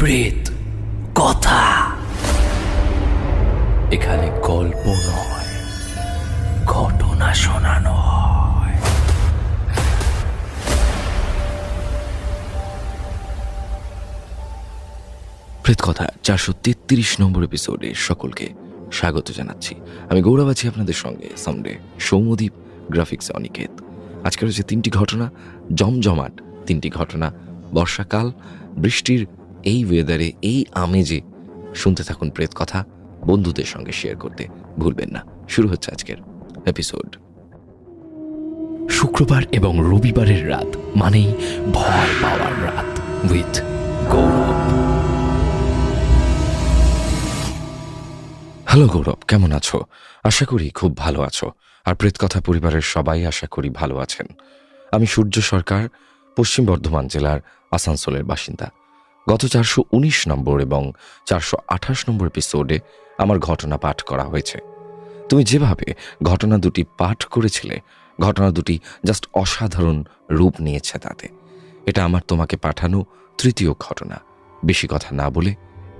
প্রেত কথা। এখানে গল্প নয়, ঘটনা শোনানো হয় প্রেত কথা, চারশো তেত্রিশ নম্বর এপিসোডে সকলকে স্বাগত জানাচ্ছি। আমি গৌরব আছি আপনাদের সঙ্গে। সামডে সৌমদ্বীপ গ্রাফিক্স অনিকেত। আজকে রয়েছে তিনটি ঘটনা, জমজমাট তিনটি ঘটনা, বর্ষাকাল, বৃষ্টির এই ওয়েদারে এই আমেজে শুনতে থাকুন প্রেত কথা বন্ধুদের সঙ্গে শেয়ার করতে ভুলবেন না। শুরু হচ্ছে আজকের এপিসোড শুক্রবার এবং রবিবারের রাত মানেই ভয় পাওয়ার রাত উইথ গৌরব। হ্যালো গৌরব, কেমন আছো? আশা করি খুব ভালো আছো। আর প্রেতকথা পরিবারের সবাই আশা করি ভালো আছেন। আমি সূর্য সরকার, পশ্চিম বর্ধমান জেলার আসানসোলের বাসিন্দা। গত চারশো উনিশ নম্বর এবং চারশো আঠাশ নম্বর এপিসোডে আমার ঘটনা পাঠ করা হয়েছে। তুমি যেভাবে ঘটনা দুটি পাঠ করেছিলে, ঘটনা দুটি জাস্ট অসাধারণ রূপ নিয়েছে তাতে। এটা আমার তোমাকে পাঠানো তৃতীয় ঘটনা। বেশি কথা না বলে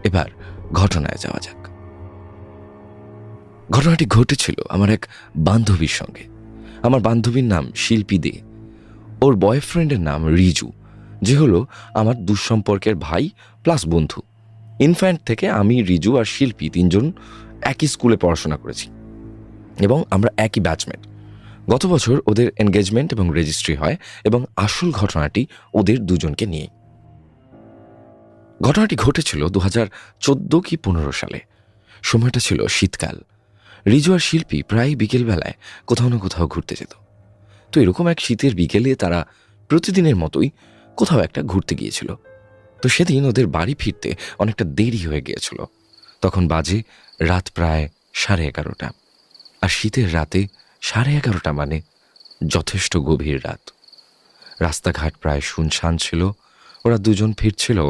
এবার ঘটনায় যাওয়া যাক। ঘটনাটি ঘটেছিল আমার এক বান্ধবীর সঙ্গে। আমার বান্ধবীর নাম শিল্পী দে। ওর বয়ফ্রেন্ডের নাম রিজু। যে হলো আমার দুঃসম্পর্কের ভাই প্লাস বন্ধু। ইনফ্যান্ট থেকে আমি, রিজু আর শিল্পী তিনজন একই স্কুলে পড়াশোনা করেছি এবং আমরা একই ব্যাচমেট গত বছর ওদের এনগেজমেন্ট এবং রেজিস্ট্রি হয় এবং আসল ঘটনাটি ওদের দুজনকে নিয়ে ঘটনাটি ঘটেছিল দু হাজার চোদ্দ কি পনেরো সালে। সময়টা ছিল শীতকাল। রিজু আর শিল্পী প্রায় বিকেলবেলায় কোথাও না কোথাও ঘুরতে যেত। তো এরকম এক শীতের বিকেলে তারা প্রতিদিনের মতোই কোথাও একটা ঘুরতে গিয়েছিল। তো সেদিন ওদের বাড়ি ফিরতে অনেকটা দেরি হয়ে গিয়েছিল। তখন বাজে রাত প্রায় সাড়ে এগারোটা। আর শীতের রাতে সাড়ে এগারোটা মানে যথেষ্ট গভীর রাত। রাস্তাঘাট প্রায় শুনশান ছিল। ওরা দুজন ফিরছিল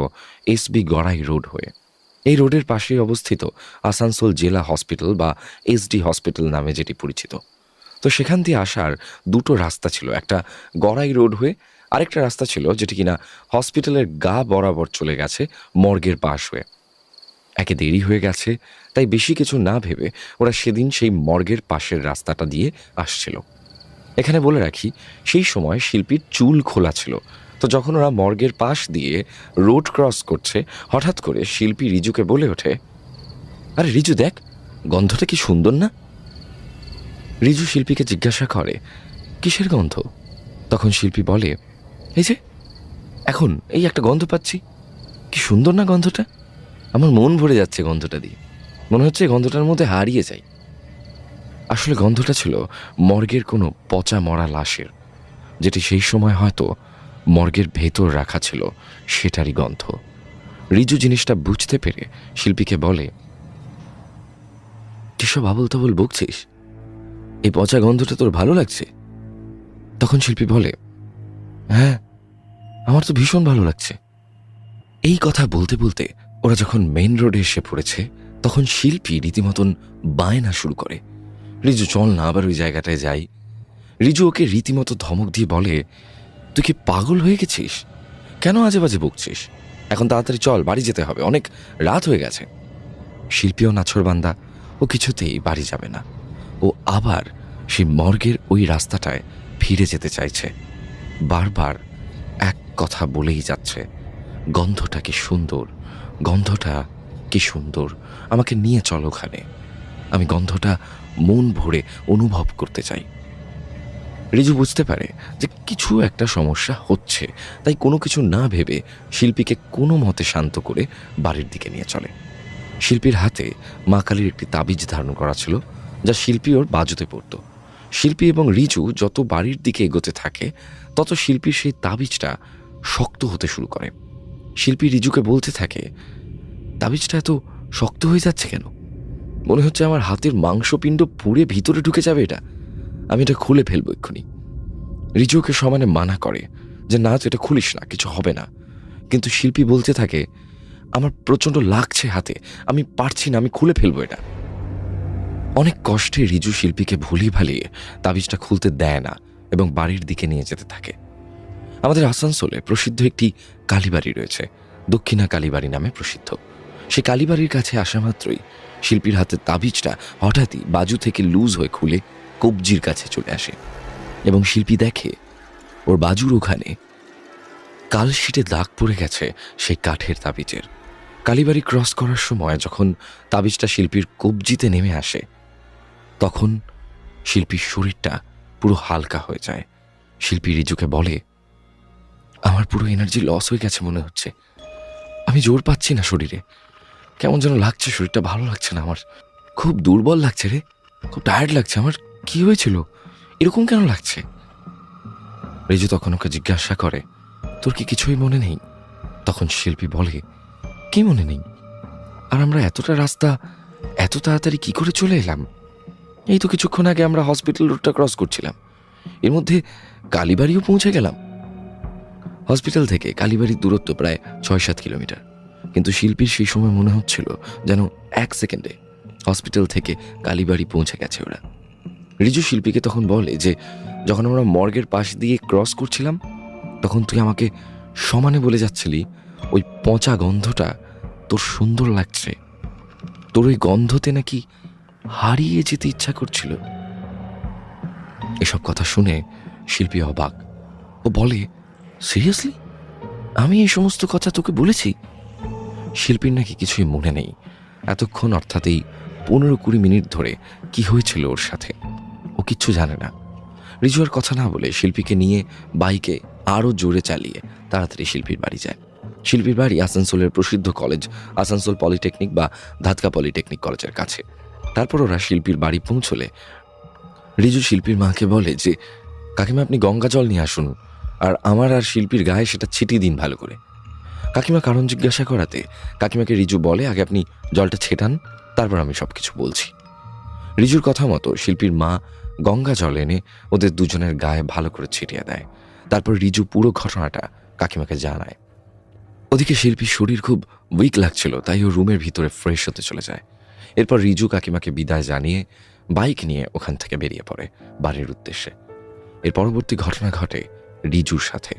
এসবি গড়াই রোড হয়ে। এই রোডের পাশেই অবস্থিত আসানসোল জেলা হসপিটাল বা এসডি হসপিটাল নামে যেটি পরিচিত। তো সেখান দিয়ে আসার দুটো রাস্তা ছিল। একটা গড়াই রোড হয়ে আরেকটা রাস্তা ছিল যেটি কিনা হসপিটালের গা বরাবর চলে গেছে মর্গের পাশ হয়ে। একে দেরি হয়ে গেছে, তাই বেশি কিছু না ভেবে ওরা সেদিন সেই মর্গের পাশের রাস্তাটা দিয়ে আসছিল। এখানে বলে রাখি, সেই সময় শিল্পীর চুল খোলা ছিল। তো যখন ওরা মর্গের পাশ দিয়ে রোড ক্রস করছে, হঠাৎ করে শিল্পী রিজুকে বলে ওঠে, আরে রিজু দেখ, গন্ধটা কি সুন্দর না? রিজু শিল্পীকে জিজ্ঞাসা করে, কিসের গন্ধ? তখন শিল্পী বলে এই যে, এখন এই একটা গন্ধ পাচ্ছি। কি সুন্দর না গন্ধটা? আমার মন ভরে যাচ্ছে গন্ধটা দিয়ে। মনে হচ্ছে গন্ধটার মধ্যে হারিয়ে যাই। আসলে গন্ধটা ছিল মর্গের কোনো পচা মরা লাশের, যেটি সেই সময় হয়তো মর্গের ভেতর রাখা ছিল সেটারই গন্ধ। রিজু জিনিসটা বুঝতে পেরে শিল্পীকে বলে, কিসব আবল তাবল বকছিস? এই পচা গন্ধটা তোর ভালো লাগছে? তখন শিল্পী বলে হ্যাঁ আমার তো ভীষণ ভালো লাগছে। এই কথা বলতে বলতে ওরা যখন মেন রোডে এসে পড়েছে, তখন শিল্পী রীতিমতন বায়না শুরু করে। রিজু, চল না আবার ওই জায়গাটায় যাই। রিজু ওকে রীতিমতো ধমক দিয়ে বলে, তুই কি পাগল হয়ে গেছিস? কেন আজে বাজে বকছিস? এখন তাড়াতাড়ি চল, বাড়ি যেতে হবে, অনেক রাত হয়ে গেছে। শিল্পীও নাছরবান্দা ও কিছুতেই বাড়ি যাবে না। ও আবার সেই মর্গের ওই রাস্তাটায় ফিরে যেতে চাইছে। বারবার কথা বলেই যাচ্ছে। গন্ধটা কি সুন্দর? গন্ধটা কি সুন্দর? আমাকে নিয়ে চলো ওখানে। আমি গন্ধটা মন ভরে অনুভব করতে চাই। রিজু বুঝতে পারে যে কিছু একটা সমস্যা হচ্ছে, তাই কোনো কিছু না ভেবে শিল্পীকে কোনো মতে শান্ত করে বাড়ির দিকে নিয়ে চলে। শিল্পীর হাতে মা কালীর একটি তাবিজ ধারণ করা ছিল, যা শিল্পী ওর বাজুতে পড়ত। শিল্পী এবং রিজু যত বাড়ির দিকে এগোতে থাকে, তত শিল্পীর সেই তাবিজটা শক্ত হতে শুরু করে। শিল্পী রিজুকে বলতে থাকে তাবিজটা এত শক্ত হয়ে যাচ্ছে কেন? মনে হচ্ছে আমার হাতের মাংসপিণ্ড পুড়ে ভিতরে ঢুকে যাবে এটা। আমি এটা খুলে ফেলব এক্ষুনি। রিজু ওকে সমানে মানা করে যে, না, তুই এটা খুলিস না, কিছু হবে না। কিন্তু শিল্পী বলতে থাকে, আমার প্রচণ্ড লাগছে হাতে, আমি পারছি না, আমি খুলে ফেলব এটা। অনেক কষ্টে রিজু শিল্পীকে ভুলিয়ে ভালিয়ে তাবিজটা খুলতে দেয় না এবং বাড়ির দিকে নিয়ে যেতে থাকে। আমাদের আসানসোলে প্রসিদ্ধ একটি কালীবাড়ি রয়েছে, দক্ষিণা কালীবাড়ি নামে প্রসিদ্ধ। সে কালীবাড়ির কাছে আসা মাত্রই শিল্পীর হাতের তাবিজটা হঠাৎই বাজু থেকে লুজ হয়ে খুলে কবজির কাছে চলে আসে এবং শিল্পী দেখে ওর বাজুর ওখানে কালশিটে দাগ পড়ে গেছে সেই কাঠের তাবিজের। কালীবাড়ি ক্রস করার সময় যখন তাবিজটা শিল্পীর কবজিতে নেমে আসে, তখন শিল্পীর শরীরটা পুরো হালকা হয়ে যায়। শিল্পী রিজুকে বলে আমার পুরো এনার্জি লস হয়ে গেছে মনে হচ্ছে। আমি জোর পাচ্ছি না শরীরে। কেমন যেন লাগছে, শরীরটা ভালো লাগছে না আমার। খুব দুর্বল লাগছে রে। খুব টায়ার্ড লাগছে। আমার কি হয়েছিল? এরকম কেন লাগছে? রেজু তখন ওকে জিজ্ঞাসা করে, তোর কি কিছুই মনে নেই? তখন শিল্পী বলে, কি মনে নেই? আর আমরা এতটা রাস্তা, এত তাড়াতাড়ি কি করে চলে এলাম? এই তো কিছুক্ষণ আগে আমরা হসপিটাল রোডটা ক্রস করছিলাম। এর মধ্যে কালীবাড়িও পৌঁছে গেলাম। হসপিটাল থেকে কালীবাড়ির দূরত্ব প্রায় ছয় সাত কিলোমিটার। কিন্তু শিল্পীর সেই সময় মনে হচ্ছিল যেন এক সেকেন্ডে হসপিটাল থেকে কালীবাড়ি পৌঁছে গেছে ওরা। রিজু শিল্পীকে তখন বলে যে, যখন আমরা মর্গের পাশ দিয়ে ক্রস করছিলাম, তখন তুই আমাকে সমানে বলে যাচ্ছিলি, ওই পচা গন্ধটা তোর সুন্দর লাগছে। তোর ওই গন্ধতে নাকি হারিয়ে যেতে ইচ্ছা করছিল। এসব কথা শুনে শিল্পী অবাক ও বলে সিরিয়াসলি? আমি এই সমস্ত কথা তোকে বলেছি? শিল্পীর নাকি কিছুই মনে নেই। এতক্ষণ অর্থাৎ এই পনেরো কুড়ি মিনিট ধরে কি হয়েছিল ওর সাথে, ও কিচ্ছু জানে না। রিজুয়ার কথা না বলে শিল্পীকে নিয়ে বাইকে আরও জোরে চালিয়ে তাড়াতাড়ি শিল্পীর বাড়ি যায়। শিল্পীর বাড়ি আসানসোলের প্রসিদ্ধ কলেজ, আসানসোল পলিটেকনিক বা ধাতকা পলিটেকনিক কলেজের কাছে। তারপর ওরা শিল্পীর বাড়ি পৌঁছলে। রিজু শিল্পীর মাকে বলে যে, কাকিমা, আপনি গঙ্গা জল নিয়ে আসুন। আর আমার আর শিল্পীর গায়ে সেটা ছিটিয়ে দিন ভালো করে। কাকিমা কারণ জিজ্ঞাসা করাতে কাকিমাকে রিজু বলে, আগে আপনি জলটা ছেটান, তারপর আমি সব কিছু বলছি। রিজুর কথা মতো শিল্পীর মা গঙ্গা জল এনে ওদের দুজনের গায়ে ভালো করে ছিটিয়ে দেয়। তারপর রিজু পুরো ঘটনাটা কাকিমাকে জানায়। ওদিকে শিল্পীর শরীর খুব উইক লাগছিল, তাই ও রুমের ভিতরে ফ্রেশ হতে চলে যায়। এরপর রিজু কাকিমাকে বিদায় জানিয়ে বাইক নিয়ে ওখান থেকে বেরিয়ে পড়ে বাড়ির উদ্দেশ্যে। এর পরবর্তী ঘটনা ঘটে রিজুর সাথে।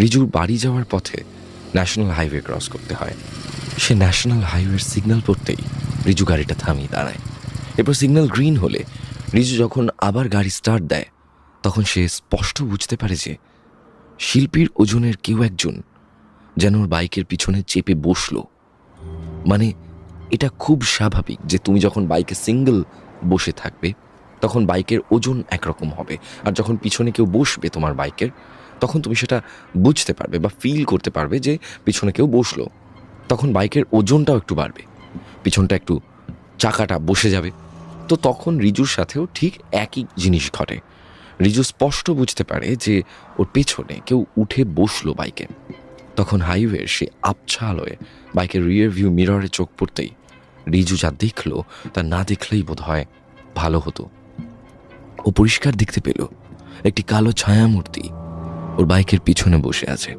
রিজুর বাড়ি যাওয়ার পথে ন্যাশনাল হাইওয়ে ক্রস করতে হয়। সে ন্যাশনাল হাইওয়ের সিগন্যাল পড়তেই রিজু গাড়িটা থামিয়ে দাঁড়ায়। এরপর সিগন্যাল গ্রিন হলে রিজু যখন আবার গাড়ি স্টার্ট দেয়, তখন সে স্পষ্ট বুঝতে পারে যে শিল্পীর ওজনের কেউ একজন যেন ওর বাইকের পিছনে চেপে বসল। মানে এটা খুব স্বাভাবিক যে তুমি যখন বাইকে সিঙ্গেল বসে থাকবে তখন বাইকের ওজন একরকম হবে। আর যখন পিছনে কেউ বসবে তোমার বাইকের, তখন তুমি সেটা বুঝতে পারবে বা ফিল করতে পারবে যে পিছনে কেউ বসল। তখন বাইকের ওজনটাও একটু বাড়বে। পিছনটা একটু চাকাটা বসে যাবে। তো তখন রিজুর সাথেও ঠিক একই জিনিস ঘটে। রিজু স্পষ্ট বুঝতে পারে যে ওর পেছনে কেউ উঠে বসল বাইকে। তখন হাইওয়ের সে আবছা আলোয় বাইকের রিয়ার ভিউ মিররে চোখ পড়তেই রিজু যা দেখল তা না দেখলেই বোধ হয় ভালো হতো। ও পরিষ্কার দেখতে পেল একটি কালো ছায়ামূর্তি ওর বাইকের পিছনে বসে আছে।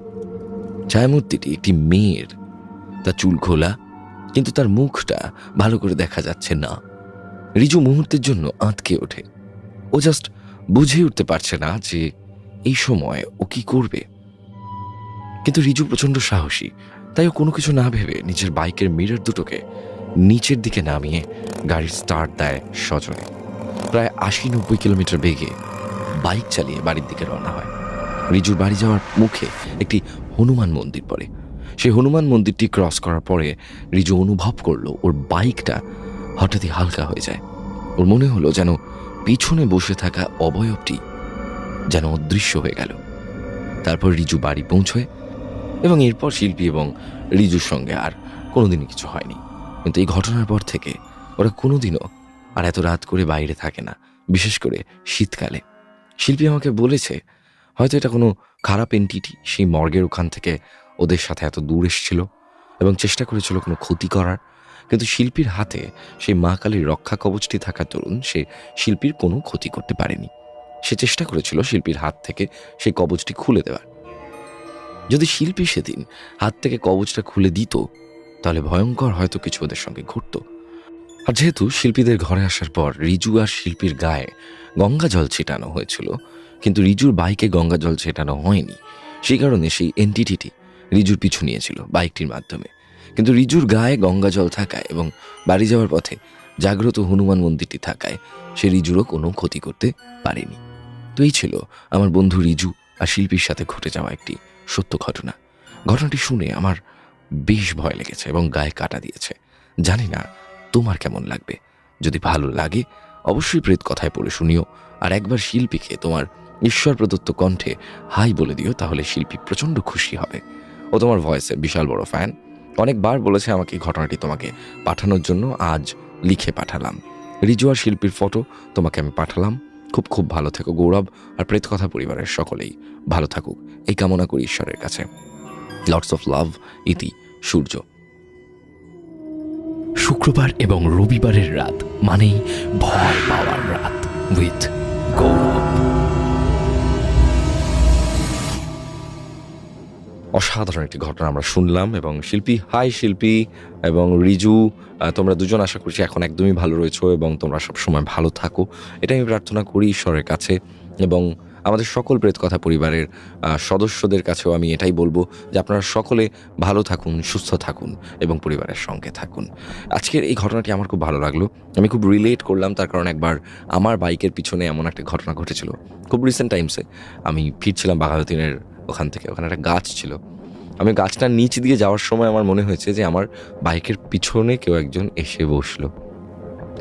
ছায়ামূর্তিটি একটি মেয়ের। তার চুল খোলা কিন্তু তার মুখটা ভালো করে দেখা যাচ্ছে না। রিজু মুহূর্তের জন্য আঁতকে ওঠে। ও জাস্ট বুঝে উঠতে পারছে না যে এই সময় ও কি করবে। কিন্তু রিজু প্রচণ্ড সাহসী, তাই ও কোনো কিছু না ভেবে নিজের বাইকের মিরর দুটোকে নিচের দিকে নামিয়ে গাড়ির স্টার্ট দেয় সজনে প্রায় আশি নব্বই কিলোমিটার বেগে বাইক চালিয়ে বাড়ির দিকে রওনা হয়। রিজুর বাড়ি যাওয়ার মুখে একটি হনুমান মন্দির পড়ে। সেই হনুমান মন্দিরটি ক্রস করার পরে রিজু অনুভব করল ওর বাইকটা হঠাৎই হালকা হয়ে যায়। ওর মনে হলো যেন পিছনে বসে থাকা অবয়বটি যেন অদৃশ্য হয়ে গেল। তারপর রিজু বাড়ি পৌঁছয় এবং এরপর শিল্পী এবং রিজুর সঙ্গে আর কোনোদিনই কিছু হয়নি। কিন্তু এই ঘটনার পর থেকে ওরা কোনোদিনও আর এত রাত করে বাইরে থাকে না, বিশেষ করে শীতকালে। শিল্পী আমাকে বলেছে, হয়তো এটা কোনো খারাপ এন্টিটি সেই মর্গের ওখান থেকে ওদের সাথে এত দূর এসেছিল এবং চেষ্টা করেছিল কোনো ক্ষতি করার। কিন্তু শিল্পীর হাতে সেই মা কালীর রক্ষা কবচটি থাকার দরুন সে শিল্পীর কোনো ক্ষতি করতে পারেনি। সে চেষ্টা করেছিল শিল্পীর হাত থেকে সেই কবচটি খুলে দেওয়ার। যদি শিল্পী সেদিন হাত থেকে কবচটা খুলে দিত, তাহলে ভয়ঙ্কর হয়তো কিছু ওদের সঙ্গে ঘটত। আর যেহেতু শিল্পীদের ঘরে আসার পর রিজু আর শিল্পীর গায়ে গঙ্গা জল ছিটানো হয়েছিল, কিন্তু রিজুর বাইকে গঙ্গা জল ছেটানো হয়নি। সেই কারণে সেই এন্টিটিটি রিজুর পিছু নিয়েছিল বাইকটির মাধ্যমে। কিন্তু রিজুর গায়ে গঙ্গা জল থাকায় এবং বাড়ি যাওয়ার পথে জাগ্রত হনুমান মন্দিরটি থাকায় সে রিজুরও কোনো ক্ষতি করতে পারেনি। তো এই ছিল আমার বন্ধু রিজু আর শিল্পীর সাথে ঘটে যাওয়া একটি সত্য ঘটনা। ঘটনাটি শুনে আমার বেশ ভয় লেগেছে এবং গায়ে কাটা দিয়েছে। জানি না তোমার কেমন লাগবে? যদি ভালো লাগে, অবশ্যই প্রেত কথায় পড়ে শুনিও, আর একবার শিল্পীকে তোমার ঈশ্বর প্রদত্ত কণ্ঠে হাই বলে দিও, তাহলে শিল্পী প্রচণ্ড খুশি হবে। ও তোমার ভয়েসে বিশাল বড় ফ্যান অনেকবার বলেছে আমাকে ঘটনাটি তোমাকে পাঠানোর জন্য, আজ লিখে পাঠালাম। রিজু আর শিল্পীর ফটো তোমাকে আমি পাঠালাম। খুব খুব ভালো থেকো গৌরব, আর প্রেত কথা পরিবারের সকলেই ভালো থাকুক। এই কামনা করি ঈশ্বরের কাছে। লর্ডস অফ লাভ ইতি, সূর্য। শুক্রবার এবং রবিবারের রাত মানেই ভয় পাওয়ার রাত উইথ গৌরব। অসাধারণ একটি ঘটনা আমরা শুনলাম এবং শিল্পী, হাই শিল্পী এবং রিজু তোমরা দুজন আশা করছি এখন একদমই ভালো রয়েছো এবং তোমরা সব সময় ভালো থাকো। এটা আমি প্রার্থনা করি ঈশ্বরের কাছে এবং আমাদের সকল প্রেত কথা পরিবারের সদস্যদের কাছেও আমি এটাই বলব যে আপনারা সকলে ভালো থাকুন, সুস্থ থাকুন এবং পরিবারের সঙ্গে থাকুন। আজকের এই ঘটনাটি আমার খুব ভালো লাগল। আমি খুব রিলেট করলাম, তার কারণ একবার আমার বাইকের পিছনে এমন একটা ঘটনা ঘটেছিল। খুব রিসেন্ট টাইমসে আমি ফিরছিলাম বাঘাযতীনের ওখান থেকে, ওখানে একটা গাছ ছিল। আমি গাছটার নিচ দিয়ে যাওয়ার সময় আমার মনে হয়েছে যে আমার বাইকের পিছনে কেউ একজন এসে বসল।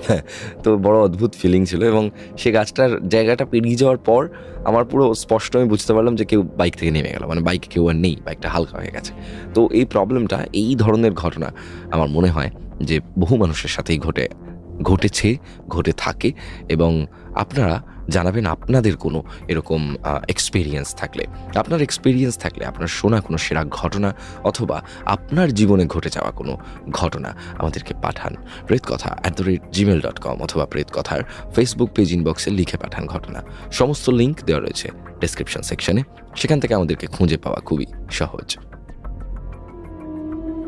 তো বড় অদ্ভুত ফিলিং ছিল এবং সে গাছটার জায়গাটা পেরিয়ে যাওয়ার পর আমার পুরো স্পষ্ট আমি বুঝতে পারলাম যে কেউ বাইক থেকে নেমে গেল। মানে বাইক কেউ আর নেই বাইকটা হালকা হয়ে গেছে। তো এই প্রবলেমটা এই ধরনের ঘটনা আমার মনে হয় যে বহু মানুষের সাথেই ঘটে, ঘটেছে, ঘটে থাকে এবং আপনারা জানাবেন আপনাদের কোনো এরকম এক্সপিরিয়েন্স থাকলে। আপনার এক্সপিরিয়েন্স থাকলে, আপনার শোনা কোনো সেরা ঘটনা অথবা আপনার জীবনে ঘটে যাওয়া কোনো ঘটনা আমাদেরকে পাঠান। প্রেত কথা at the rate Gmail dot com অথবা প্রেত কথার ফেসবুক পেজ ইনবক্সে লিখে পাঠান ঘটনা। সমস্ত লিঙ্ক দেওয়া রয়েছে ডেসক্রিপশন সেকশনে সেখান থেকে আমাদেরকে খুঁজে পাওয়া খুবই সহজ।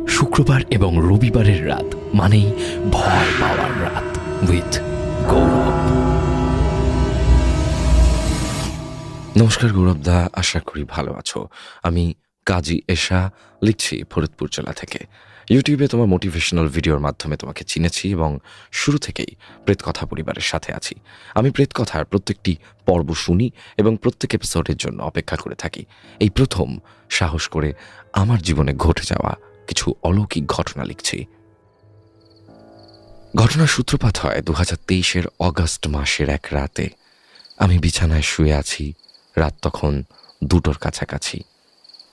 শুক্রবার এবং রবিবারের রাত মানেই ভয় পাওয়ার রাত উইথ নমস্কার গৌরবদা আশা করি ভালো আছো। আমি কাজী এশা লিখছি ফরিদপুর জেলা থেকে। ইউটিউবে তোমার মোটিভেশনাল ভিডিওর মাধ্যমে তোমাকে চিনেছি এবং শুরু থেকেই প্রেতকথা পরিবারের সাথে আছি। আমি প্রেতকথার প্রত্যেকটি পর্ব শুনি এবং প্রত্যেক এপিসোডের জন্য অপেক্ষা করে থাকি। এই প্রথম সাহস করে আমার জীবনে ঘটে যাওয়া কিছু অলৌকিক ঘটনা লিখছি। ঘটনার সূত্রপাত হয় দু হাজার তেইশের অগস্ট মাসের এক রাতে। আমি বিছানায় শুয়ে আছি রাত তখন দুটোর কাছাকাছি।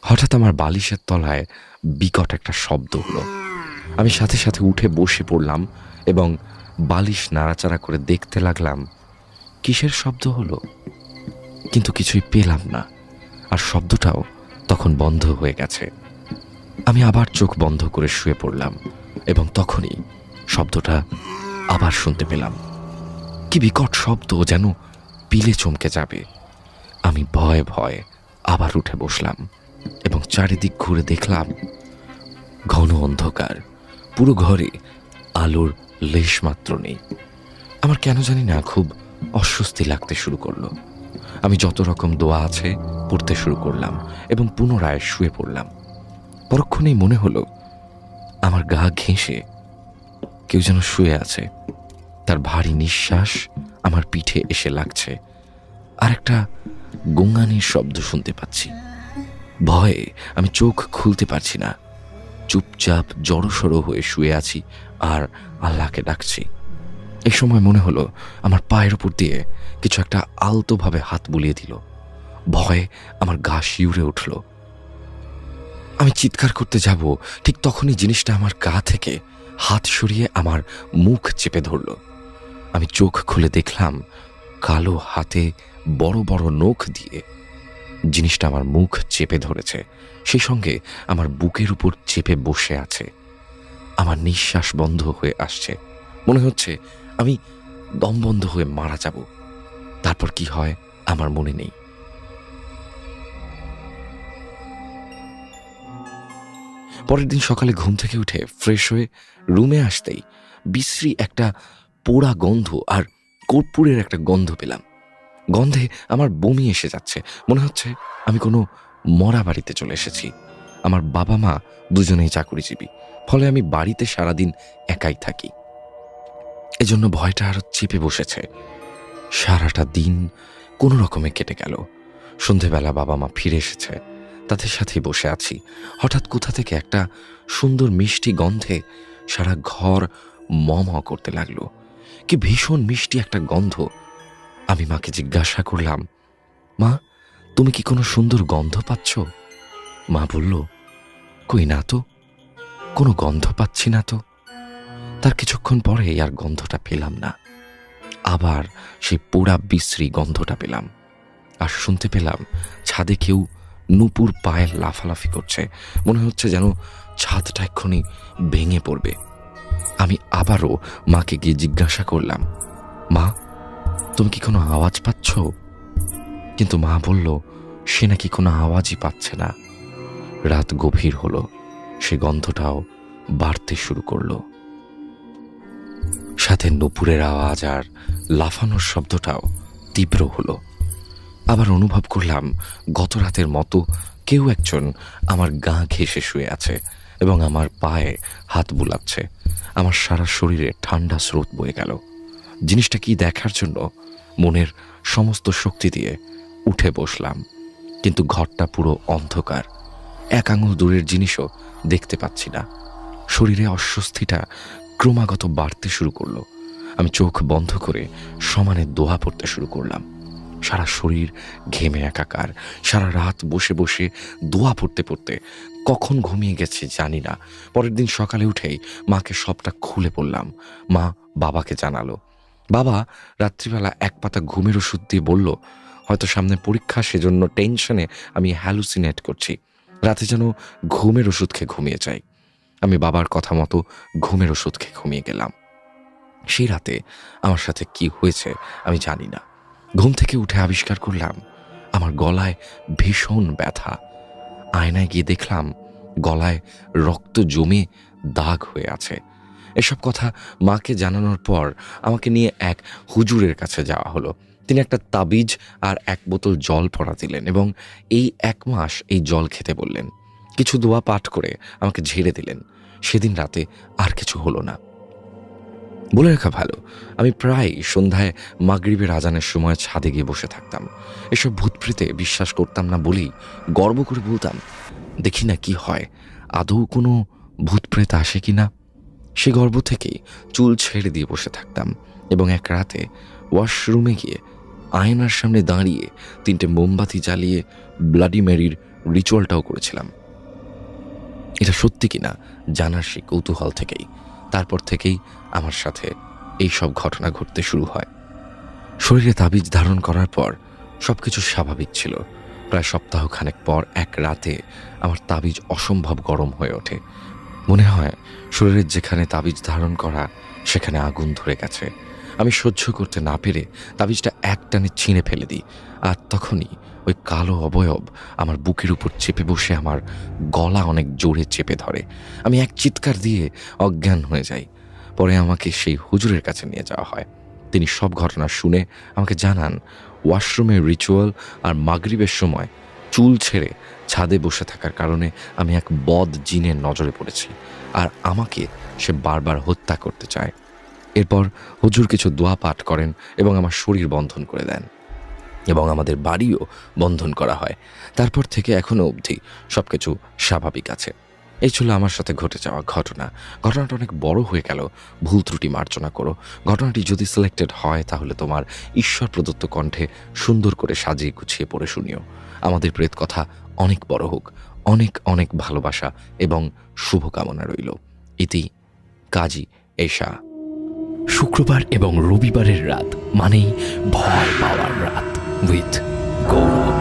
হঠাৎ আমার বালিশের তলায় বিকট একটা শব্দ হলো। আমি সাথে সাথে উঠে বসে পড়লাম এবং বালিশ নাড়াচাড়া করে দেখতে লাগলাম, কিসের শব্দ হলো? কিন্তু কিছুই পেলাম না, আর শব্দটাও তখন বন্ধ হয়ে গেছে। আমি আবার চোখ বন্ধ করে শুয়ে পড়লাম এবং তখনই শব্দটা আবার শুনতে পেলাম। কি বিকট শব্দ যেন পিলে চমকে যাবে। আমি ভয়ে ভয়ে আবার উঠে বসলাম এবং চারিদিক ঘুরে দেখলাম ঘন অন্ধকার। পুরো ঘরে আলোর লেশ মাত্র নেই। আমার কেন জানি না খুব অস্বস্তি লাগতে শুরু করল। আমি যত রকম দোয়া আছে পড়তে শুরু করলাম এবং পুনরায় শুয়ে পড়লাম। পরক্ষণেই মনে হলো আমার গা ঘেঁষে কেউ যেন শুয়ে আছে। তার ভারী নিঃশ্বাস আমার পিঠে এসে লাগছে। আর একটা গোঙানির শব্দ শুনতে পাচ্ছি। ভয়ে আমি চোখ খুলতে পারছি না। চুপচাপ জড়সড়ো হয়ে শুয়ে আছি আর আল্লাহকে ডাকছি। এই সময় মনে হলো আমার পায়ের উপর দিয়ে কিছু একটা আলতোভাবে হাত বুলিয়ে দিল। ভয়ে আমার গা শিউরে উঠল। আমি চিৎকার করতে যাব, ঠিক তখনই জিনিসটা আমার গা থেকে হাত সরিয়ে আমার মুখ চেপে ধরল। আমি চোখ খুলে দেখলাম কালো হাতে বড় বড় নখ দিয়ে। জিনিসটা আমার মুখ চেপে ধরেছে। সেই সঙ্গে আমার বুকের উপর চেপে বসে আছে। আমার নিঃশ্বাস বন্ধ হয়ে আসছে। মনে হচ্ছে আমি দম বন্ধ হয়ে মারা যাব। তারপর কি হয় আমার মনে নেই। পরের দিন সকালে ঘুম থেকে উঠে ফ্রেশ হয়ে রুমে আসতেই বিশ্রী একটা পোড়া গন্ধ আর কর্পূরের একটা গন্ধ পেলাম। গন্ধে আমার বমি এসে যাচ্ছে। মনে হচ্ছে আমি কোনো মরা বাড়িতে চলে এসেছি। আমার বাবা মা দুজনেই চাকরিজীবী। ফলে আমি বাড়িতে সারাদিন একাই থাকি। এজন্য ভয়টা আরও চেপে বসেছে। সারাটা দিন কোনো রকমে কেটে গেল। সন্ধেবেলা বাবা মা ফিরে এসেছে। তাদের সাথেই বসে আছি। হঠাৎ কোথা থেকে একটা সুন্দর মিষ্টি গন্ধে সারা ঘর ম করতে লাগল। কি ভীষণ মিষ্টি একটা গন্ধ। আমি মাকে জিজ্ঞাসা করলাম, মা, তুমি কি কোনো সুন্দর গন্ধ পাচ্ছ? মা বলল, কই না তো, কোনো গন্ধ পাচ্ছি না তো। তার কিছুক্ষণ পরে আর গন্ধটা পেলাম না। আবার সেই পোড়া বিশ্রী গন্ধটা পেলাম। আর শুনতে পেলাম ছাদে কেউ নুপুর পায়ে লাফালাফি করছে। মনে হচ্ছে যেন ছাদটা এক্ষুনি ভেঙে পড়বে। আমি আবারও মাকে গিয়ে জিজ্ঞাসা করলাম, মা তুমি কি কোনো আওয়াজ পাচ্ছ? কিন্তু মা বলল, সে নাকি কোনো আওয়াজই পাচ্ছে না। রাত গভীর হলো। সে গন্ধটাও বাড়তে শুরু করল। সাথে নুপুরের আওয়াজ আর লাফানোর শব্দটাও তীব্র হলো। আবার অনুভব করলাম, গত রাতের মতো কেউ একজন আমার গা ঘেঁষে শুয়ে আছে এবং আমার পায়ে হাত বুলাচ্ছে। আমার সারা শরীরে ঠান্ডা স্রোত বয়ে গেল। জিনিসটা কি দেখার জন্য মনের সমস্ত শক্তি দিয়ে উঠে বসলাম। কিন্তু ঘরটা পুরো অন্ধকার। এক আঙুল দূরের জিনিসও দেখতে পাচ্ছি না। শরীরে অস্বস্তিটা ক্রমাগত বাড়তে শুরু করল। আমি চোখ বন্ধ করে সমানে দোয়া পড়তে শুরু করলাম। সারা শরীর ঘেমে একাকার। সারা রাত বসে বসে দোয়া পড়তে পড়তে কখন ঘুমিয়ে গেছে জানি না। পরের দিন সকালে উঠেই মাকে সবটা খুলে পড়লাম মা বাবাকে জানালো। বাবা রাত্রিবেলা এক পাতা ঘুমের ওষুধ দিয়ে বলল, হয়তো সামনে পরীক্ষা, সেজন্য টেনশনে আমি হ্যালুসিনেট করছি। রাতে যেন ঘুমের ওষুধ খেয়ে ঘুমিয়ে যাই। আমি বাবার কথা মতো ঘুমের ওষুধ খেয়ে ঘুমিয়ে গেলাম। সেই রাতে আমার সাথে কি হয়েছে আমি জানি না। ঘুম থেকে উঠে আবিষ্কার করলাম, আমার গলায় ভীষণ ব্যথা। আয়নায় গিয়ে দেখলাম গলায় রক্ত জমে দাগ হয়ে আছে। এসব কথা মাকে জানানোর পর আমাকে নিয়ে এক হুজুরের কাছে যাওয়া হলো। তিনি একটা তাবিজ আর এক বোতল জল পড়া দিলেন এবং এই এক মাস এই জল খেতে বললেন। কিছু দোয়া পাঠ করে আমাকে ঝেড়ে দিলেন। সেদিন রাতে আর কিছু হলো না। বলে রাখা ভালো, আমি প্রায় সন্ধ্যায় মাগরিবের আজানের সময় ছাদে গিয়ে বসে থাকতাম। এসব ভূতপ্রেতে বিশ্বাস করতাম না বলেই গর্ব করে বলতাম, দেখি না কি হয়, আদৌ কোনো ভূতপ্রেত আসে কি না? সে গর্ব থেকেই চুল ছেড়ে দিয়ে বসে থাকতাম এবং এক রাতে ওয়াশরুমে গিয়ে আয়নার সামনে দাঁড়িয়ে তিনটে মোমবাতি জ্বালিয়ে ব্লাডি মেরির রিচুয়ালটাও করেছিলাম। এটা সত্যি কিনা জানার সেই কৌতূহল থেকেই। তারপর থেকেই আমার সাথে এই সব ঘটনা ঘটতে শুরু হয়। শরীরে তাবিজ ধারণ করার পর সবকিছু স্বাভাবিক ছিল। প্রায় সপ্তাহখানেক পর এক রাতে আমার তাবিজ অসম্ভব গরম হয়ে ওঠে। মনে হয় শরীরের যেখানে তাবিজ ধারণ করা, সেখানে আগুন ধরে গেছে। আমি সহ্য করতে না পেরে তাবিজটা এক টানে ছিঁড়ে ফেলে দিই, আর তখনই ওই কালো অবয়ব আমার বুকের উপর চেপে বসে আমার গলা অনেক জোরে চেপে ধরে। আমি এক চিৎকার দিয়ে অজ্ঞান হয়ে যাই। পরে আমাকে সেই হুজুরের কাছে নিয়ে যাওয়া হয়। তিনি সব ঘটনা শুনে আমাকে জানান, ওয়াশরুমের রিচুয়াল আর মাগরিবের সময় চুল ছেড়ে ছাদে বসে থাকার কারণে আমি এক বদ জিনের নজরে পড়েছি। আর আমাকে সে বারবার হত্যা করতে চায়। এরপর হুজুর কিছু দোয়া পাঠ করেন এবং আমার শরীর বন্ধন করে দেন এবং আমাদের বাড়িও বন্ধন করা হয়। তারপর থেকে এখনও অবধি সব কিছু স্বাভাবিক আছে। এই ছিল আমার সাথে ঘটে যাওয়া ঘটনা। ঘটনাটা অনেক বড় হয়ে গেল। ভুল ত্রুটি মার্জনা করো। ঘটনাটি যদি সিলেক্টেড হয় তাহলে তোমার ঈশ্বর প্রদত্ত কণ্ঠে সুন্দর করে সাজিয়ে গুছিয়ে পড়ে শুনিও। আমাদের প্রেত কথা অনেক বড় হোক অনেক অনেক ভালোবাসা এবং শুভকামনা রইল। ইতি কাজী এশা। শুক্রবার এবং রবিবারের রাত মানেই ভয় পাওয়ার রাত উইথ গৌরব।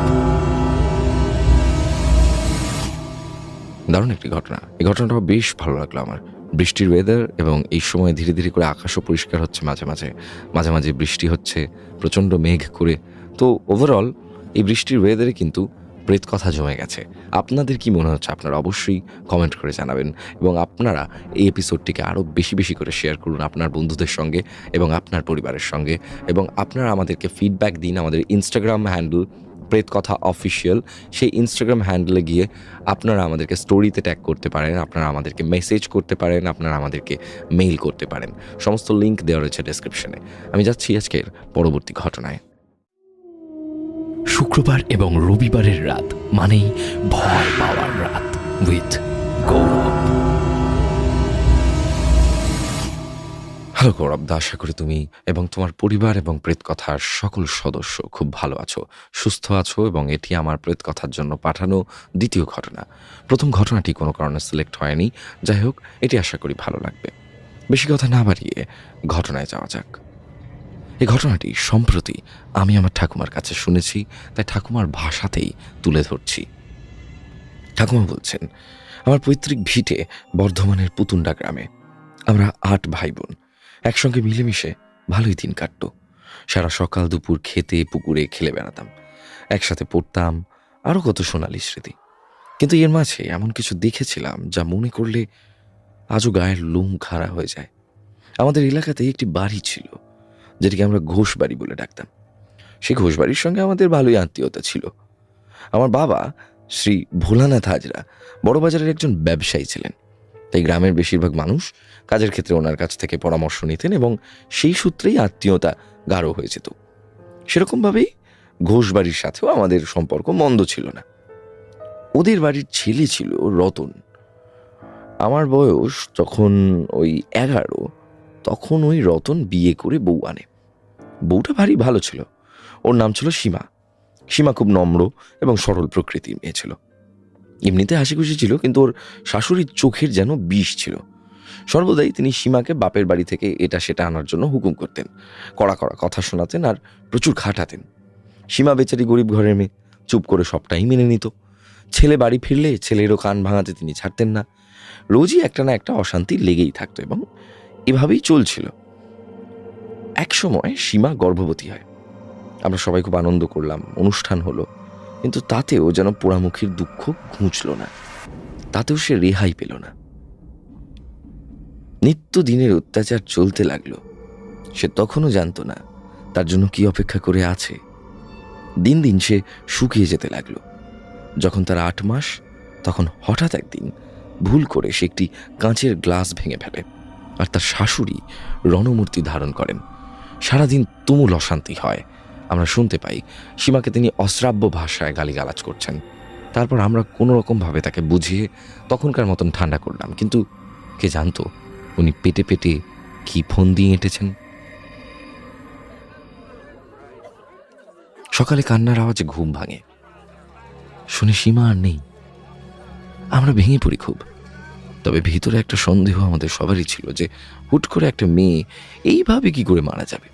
দারুণ একটি ঘটনা। এই ঘটনাটা বেশ ভালো লাগল আমার। বৃষ্টির ওয়েদার এবং এই সময় ধীরে ধীরে করে আকাশও পরিষ্কার হচ্ছে মাঝে মাঝে। মাঝে মাঝে বৃষ্টি হচ্ছে প্রচণ্ড মেঘ করে। তো ওভারঅল এই বৃষ্টির ওয়েদারে কিন্তু প্রেত কথা জমে গেছে। আপনাদের কি মনে হচ্ছে আপনারা অবশ্যই কমেন্ট করে জানাবেন এবং আপনারা এই এপিসোডটিকে আরও বেশি বেশি করে শেয়ার করুন আপনার বন্ধুদের সঙ্গে এবং আপনার পরিবারের সঙ্গে এবং আপনারা আমাদেরকে ফিডব্যাক দিন আমাদের ইনস্টাগ্রাম হ্যান্ডেল প্রেত কথা অফিসিয়াল সেই ইনস্টাগ্রাম হ্যান্ডেলে গিয়ে আপনারা আমাদেরকে স্টোরিতে ট্যাগ করতে পারেন, আপনারা আমাদেরকে মেসেজ করতে পারেন, আপনারা আমাদেরকে মেইল করতে পারেন। সমস্ত লিঙ্ক দেওয়া রয়েছে ডেসক্রিপশনে আমি যাচ্ছি আজকের পরবর্তী ঘটনায়। শুক্রবার এবং রবিবারের রাত মানেই ভয় পাওয়ার রাত উইথ গৌরব। হ্যালো গৌরব, দা, আশা করি তুমি এবং তোমার পরিবার এবং প্রেত কথার সকল সদস্য খুব ভালো আছো, সুস্থ আছো এবং এটি আমার প্রেত কথার জন্য পাঠানো দ্বিতীয় ঘটনা। প্রথম ঘটনাটি কোনো কারণে সিলেক্ট হয়নি, যাই হোক, এটি আশা করি ভালো লাগবে। বেশি কথা না বাড়িয়ে ঘটনায় যাওয়া যাক। এই ঘটনাটি সম্প্রতি আমি আমার ঠাকুমার কাছে শুনেছি, তাই ঠাকুমার ভাষাতেই তুলে ধরছি। ঠাকুমা বলছেন, আমার পৈতৃক ভিটে বর্ধমানের পুতুন্ডা গ্রামে। আমরা আট ভাই বোন একসঙ্গে মিলেমিশে ভালোই দিন কাটত। সারা সকাল দুপুর খেতে, পুকুরে খেলে বেড়াতাম। একসাথে পড়তাম, আরও কত সোনালি স্মৃতি। কিন্তু এর মাঝে এমন কিছু দেখেছিলাম, যা মনে করলে আজও গায়ের লোম খাড়া হয়ে যায়। আমাদের এলাকাতে একটি বাড়ি ছিল। যেটিকে আমরা ঘোষ বাড়ি বলে ডাকতাম। সেই ঘোষ বাড়ির সঙ্গে আমাদের ভালোই আত্মীয়তা ছিল। আমার বাবা শ্রী ভোলানাথ হাজরা বড়বাজারের একজন ব্যবসায়ী ছিলেন। তাই গ্রামের বেশিরভাগ মানুষ কাজের ক্ষেত্রে ওনার কাছ থেকে পরামর্শ নিতেন এবং সেই সূত্রেই আত্মীয়তা গাঢ় হয়ে যেত। সেরকমভাবেই ঘোষ বাড়ির সাথেও আমাদের সম্পর্ক মন্দ ছিল না। ওদের বাড়ির ছেলে ছিল রতন। আমার বয়স তখন ওই এগারো। তখন ওই রতন বিয়ে করে বউ আনে। বউটা ভারী ভালো ছিল। ওর নাম ছিল সীমা। সীমা খুব নম্র এবং সরল প্রকৃতির মেয়ে ছিল। এমনিতে হাসি খুশি ছিল, কিন্তু ওর শাশুড়ির চোখের যেন বিষ ছিল। সর্বদাই তিনি সীমাকে বাপের বাড়ি থেকে এটা সেটা আনার জন্য হুকুম করতেন, কড়া কড়া কথা শোনাতেন আর প্রচুর খাটাতেন। সীমা বেচারি গরিব ঘরের মেয়ে, চুপ করে সবটাই মেনে নিত। ছেলে বাড়ি ফিরলে ছেলেরও কান ভাঙাতে তিনি ছাড়তেন না। রোজই একটা না একটা অশান্তি লেগেই থাকতো এবং এভাবেই চলছিল। একসময় সীমা গর্ভবতী হয়। আমরা সবাই খুব আনন্দ করলাম, অনুষ্ঠান হলো। কিন্তু তাতেও যেন পোড়ামুখীর দুঃখ ঘুঁচল না। তাতেও সে রেহাই পেল না। নিত্য দিনের অত্যাচার চলতে লাগল। সে তখনও জানতো না তার জন্য কি অপেক্ষা করে আছে। দিন দিন সে শুকিয়ে যেতে লাগল। যখন তার আট মাস, তখন হঠাৎ একদিন ভুল করে সে একটি কাঁচের গ্লাস ভেঙে ফেলে। আর তার শাশুড়ি রণমূর্তি ধারণ করেন। সারাদিন তুমুল অশান্তি হয়। আমরা শুনতে পাই, সীমাকে তিনি অশ্রাব্য ভাষায় গালিগালাজ করছেন। তারপর আমরা কোনো রকমভাবে তাকে বুঝিয়ে তখনকার মতন ঠান্ডা করলাম। কিন্তু কে জানতো উনি পেটে পেটে কি ফোন দিয়ে এঁটেছেন? সকালে কান্নার আওয়াজে ঘুম ভাঙে। শুনে সীমা আর নেই। আমরা ভেঙে পড়ি খুব। তবে ভিতরে একটা সন্দেহ আমাদের সবারই ছিল যে হুট করে একটা মেয়ে এইভাবে কি করে মারা যাবে?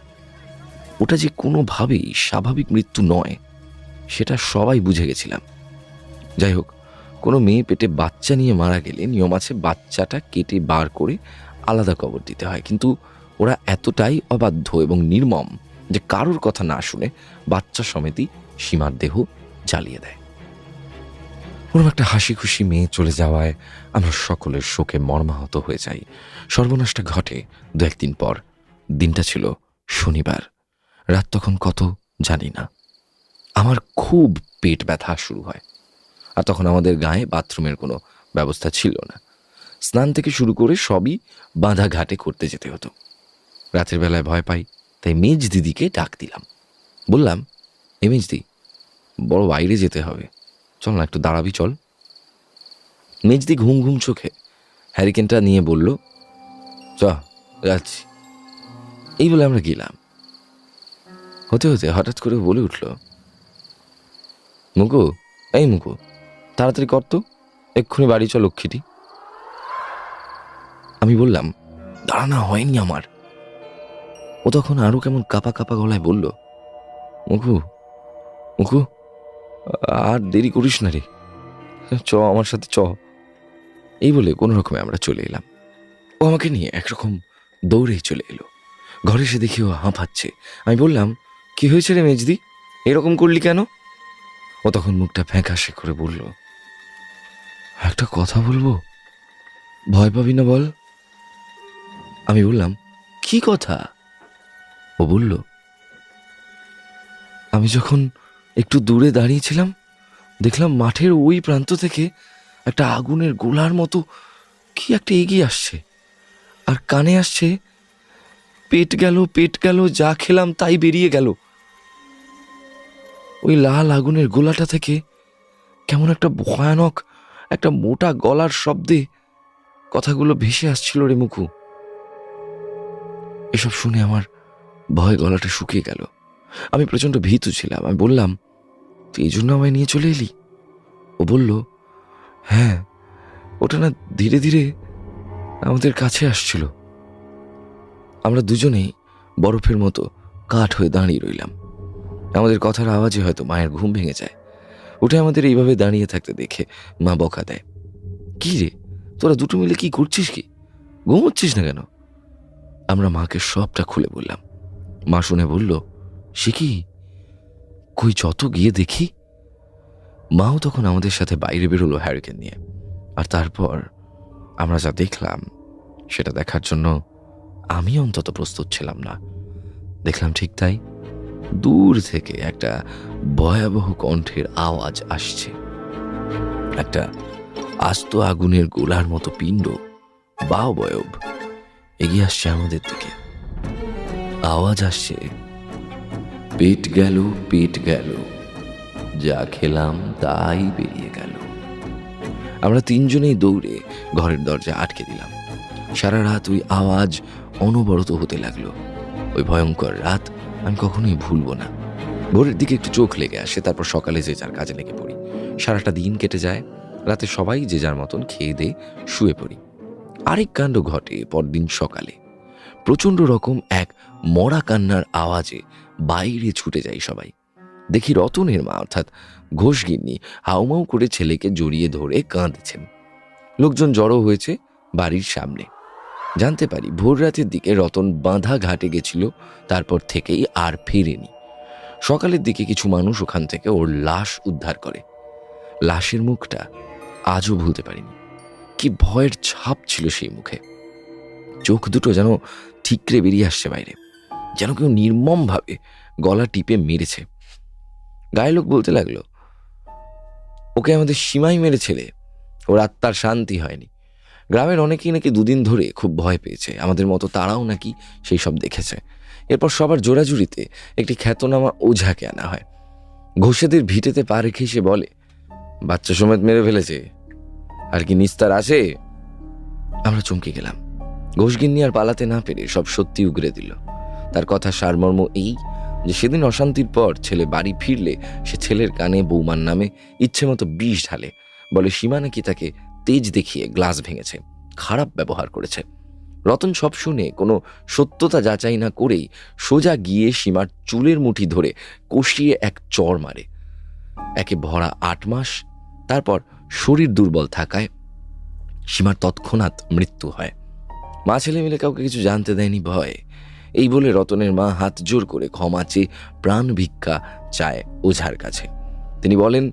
ওটা যে কোনোভাবেই স্বাভাবিক মৃত্যু নয়, সেটা সবাই বুঝে গেছিলাম। যাই হোক, কোনো মেয়ে পেটে বাচ্চা নিয়ে মারা গেলে নিয়ম আছে বাচ্চাটা কেটে বার করে আলাদা কবর দিতে হয়। কিন্তু ওরা এতটাই অবাধ্য এবং নির্মম যে কারোর কথা না শুনে বাচ্চা সমেতই সীমার দেহ জ্বালিয়ে দেয়। ওরম একটা হাসি খুশি মেয়ে চলে যাওয়ায় আমরা সকলের শোকে মর্মাহত হয়ে যাই। সর্বনাশটা ঘটে দু একদিন পর। দিনটা ছিল শনিবার। রাত তখন কত জানি না। আমার খুব পেট ব্যথা শুরু হয়। আর তখন আমাদের গায়ে বাথরুমের কোনো ব্যবস্থা ছিল না। স্নান থেকে শুরু করে সবই বাঁধা ঘাটে করতে যেতে হতো। রাতের বেলায় ভয় পাই, তাই মেজ দিদিকে ডাক দিলাম। বললাম, এ মেজদি, বড় বাইরে যেতে হবে। চল না, একটু দাঁড়াবি, চল। মেজদি ঘুম ঘুম চোখে হ্যারিকেনটা নিয়ে বলল চ যাচ্ছি। এই বলে আমরা গেলাম। হতে হতে হঠাৎ করে বলে উঠল, মুকু, এই মুকু, তাড়াতাড়ি কর তো, এক্ষুনি বাড়ি চল লক্ষ্মীটি। আমি বললাম, দাঁড়ানো, হয়নি আমার। ও তখন আরও কেমন কাপা কাপা গলায় বলল, মুকু মুকু আর দেরি করিস না রে। চ, আমার সাথে চ। এই বলে কোনো রকমে আমরা চলে এলাম। ও আমাকে নিয়ে একরকম দৌড়েই চলে এলো। ঘরে এসে দেখি ও হাঁপাচ্ছে। আমি বললাম, কি হয়েছে রে মেজদি? এরকম করলি কেন? ও তখন মুখটা ফ্যাঁকাশে করে বলল, একটা কথা বলব? ভয় পাবি না বল? আমি বললাম, কি কথা? ও বলল, আমি যখন একটু দূরে দাঁড়িয়েছিলাম, দেখলাম মাঠের ওই প্রান্ত থেকে একটা আগুনের গোলার মতো কি একটা এগিয়ে আসছে। আর কানে আসছে, পেট গেল পেট গেল, যা খেলাম তাই বেরিয়ে গেল। ওই লাল আগুনের গোলাটা থেকে কেমন একটা ভয়ানক, একটা মোটা গলার শব্দে কথাগুলো ভেসে আসছিল রে মুখু। এসব শুনে আমার ভয় গলাটা শুকিয়ে গেল। আমি প্রচণ্ড ভীতু ছিলাম। আমি বললাম, তুই এই জন্য আমায় নিয়ে চলে এলি? ও বলল হ্যাঁ ওটা না ধীরে ধীরে আমাদের কাছে আসছিল। আমরা দুজনেই বরফের মতো কাঠ হয়ে দাঁড়িয়ে রইলাম। আমাদের কথার আওয়াজে হয়তো মায়ের ঘুম ভেঙে যায়। উঠে আমাদের এইভাবে দাঁড়িয়ে থাকতে দেখে মা বকা দেয়, কি রে, তোরা দুটো মিলে কি করছিস কি? ঘুমোচ্ছিস না কেন? আমরা মাকে সবটা খুলে বললাম। মা শুনে বলল সে কি কই যত গিয়ে দেখি, মাও তখন আমাদের সাথে বাইরে বেরোলো হ্যারিকেন নিয়ে। আর তারপর আমরা যা দেখলাম, সেটা দেখার জন্য আমি অন্তত প্রস্তুত ছিলাম না। দেখলাম ঠিক তাই দূর থেকে একটা ভয়াবহ কণ্ঠের আওয়াজ আসছে। একটা আস্ত আগুনের গোলার মতো পিণ্ড বা অবয়ব এগিয়ে আসছে আমাদের দিকে। আওয়াজ আসছে পেট গেল পেট গেল। যা খেলাম তাই বেরিয়ে গেল। আমরা তিনজনেই দৌড়ে ঘরের দরজা আটকে দিলাম। সারা রাত ওই আওয়াজ অনবরত হতে লাগল। ওই ভয়ঙ্কর রাত আমি কখনোই ভুলবো না। ভোরের দিকে একটু চোখ লেগে আসে, তারপর সকালে যে যার কাজে লেগে পড়ি। সারাটা দিন কেটে যায়, রাতে সবাই যে যার মতন খেয়ে দিয়ে শুয়ে পড়ি। আরেক কাণ্ড ঘটে পরদিন সকালে। প্রচণ্ড রকম এক মরা কান্নার আওয়াজে বাইরে ছুটে যাই সবাই। দেখি রতনের মা, অর্থাৎ ঘোষগিন্নি, হাউমাউ করে ছেলেকে জড়িয়ে ধরে কাঁদছেন। লোকজন জড়ো হয়েছে বাড়ির সামনে। জানতে পারি, ভোর রাতের দিকে রতন বাঁধা ঘাটে গেছিল, তারপর থেকেই আর ফেরেনি। সকালের দিকে কিছু মানুষ ওখান থেকে ওর লাশ উদ্ধার করে। লাশের মুখটা আজও ভুলতে পারিনি। কি ভয়ের ছাপ ছিল সেই মুখে। চোখ দুটো যেন ঠিকরে বেরিয়ে আসছে বাইরে। যেন কেউ নির্মমভাবে গলা টিপে মেরেছে। গায়ে লোক বলতে লাগল, ওকে আমাদের সীমাই মেরেছিলে, ওর আত্মার শান্তি হয়নি। গ্রামের অনেকেই নাকি দুদিন ধরে খুব ভয় পেয়েছে, আমাদের মতো তারাও নাকি সেই সব দেখেছে। এরপর সবার জোড়াজুড়িতে একটি খ্যাতনামা ওঝাকে আনা হয়। ঘোষেদের ভিটেতে পা রেখে সে বলে, বাচ্চা সমেত মেরে ফেলেছে, আর কি নিস্তার আছে? আমরা চমকে গেলাম। ঘোষগিন্নি আর পালাতে না পেরে সব সত্যি উগরে দিল। তার কথা সারমর্ম এই যে সেদিন অশান্তির পর ছেলে বাড়ি ফিরলে সে ছেলের কানে বৌমার নামে ইচ্ছে মতো বিষ ঢালে। বলে, সীমা নাকি তাকে তেজ দেখিয়ে গ্লাস ভেঙেছে, খারাপ ব্যবহার করেছে। রতন সব শুনে কোনো সত্যতা যাচাই না করেই সোজা গিয়ে সীমার চুলের মুঠি ধরে কষিয়ে এক চর মারে। একে ভরা আট মাস, তারপর শরীর দুর্বল থাকায় সীমার তৎক্ষণাৎ মৃত্যু হয়। মা ছেলে মিলে কাউকে কিছু জানতে দেয়নি ভয়। এই বলে রতনের মা হাত জোর করে ক্ষমা চেয়ে প্রাণ ভিক্ষা চায় ওঝার কাছে। তিনি বলেন,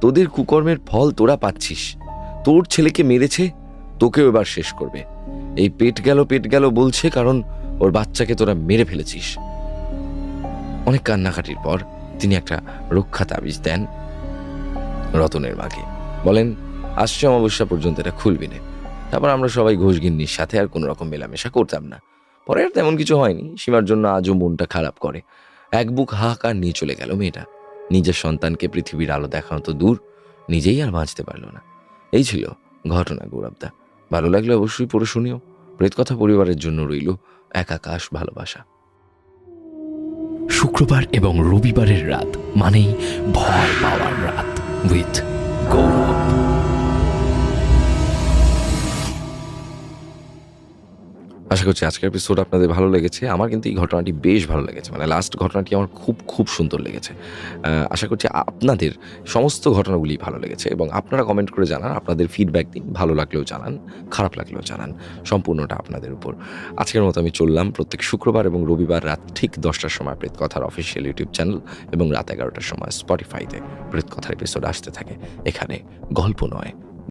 তোদের কুকর্মের ফল তোরা পাচ্ছিস। তোর ছেলেকে মেরেছে, তোকেও এবার শেষ করবে। এই পেট গেল পেট গেল বলছে কারণ ওর বাচ্চাকে তোরা মেরে ফেলেছিস। অনেক কান্নাকাটির পর তিনি একটা রক্ষা তাবিজ দেন রতনের মাকে। বলেন, আসছে অমাবস্যা পর্যন্ত, এটা খুলবি না। তারপর আমরা সবাই ঘোষগিন্নির সাথে আর কোনো রকম মেলামেশা করতাম না। পরে আর তেমন কিছু হয়নি। সীমার জন্য আজও মনটা খারাপ করে। এক বুক হাহাকার নিয়ে চলে গেল মেয়েটা। নিজের সন্তানকে পৃথিবীর আলো দেখানো তো দূর, নিজেই আর বাঁচতে পারল না। এই ছিল ঘটনা, গৌরবদা। ভালো লাগলে অবশ্যই পড়ে শুনিও। প্রেত কথা পরিবারের জন্য রইল এক আকাশ ভালোবাসা। শুক্রবার এবং রবিবারের রাত মানেই ভয় পাওয়ার রাত উইথ আশা করছি আজকের এপিসোড আপনাদের ভালো লেগেছে। আমার কিন্তু এই ঘটনাটি বেশ ভালো লেগেছে। মানে লাস্ট ঘটনাটি আমার খুব খুব সুন্দর লেগেছে। আশা করছি আপনাদের সমস্ত ঘটনাগুলি ভালো লেগেছে এবং আপনারা কমেন্ট করে জানান, আপনাদের ফিডব্যাক দিন। ভালো লাগলেও জানান, খারাপ লাগলেও জানান। সম্পূর্ণটা আপনাদের উপর। আজকের মতো আমি চললাম প্রত্যেক শুক্রবার এবং রবিবার রাত ঠিক দশটার সময় প্রেত কথার অফিসিয়াল ইউটিউব চ্যানেল এবং রাত এগারোটার সময় স্পটিফাইতে প্রেত কথার এপিসোড আসতে থাকে। এখানে গল্প নয়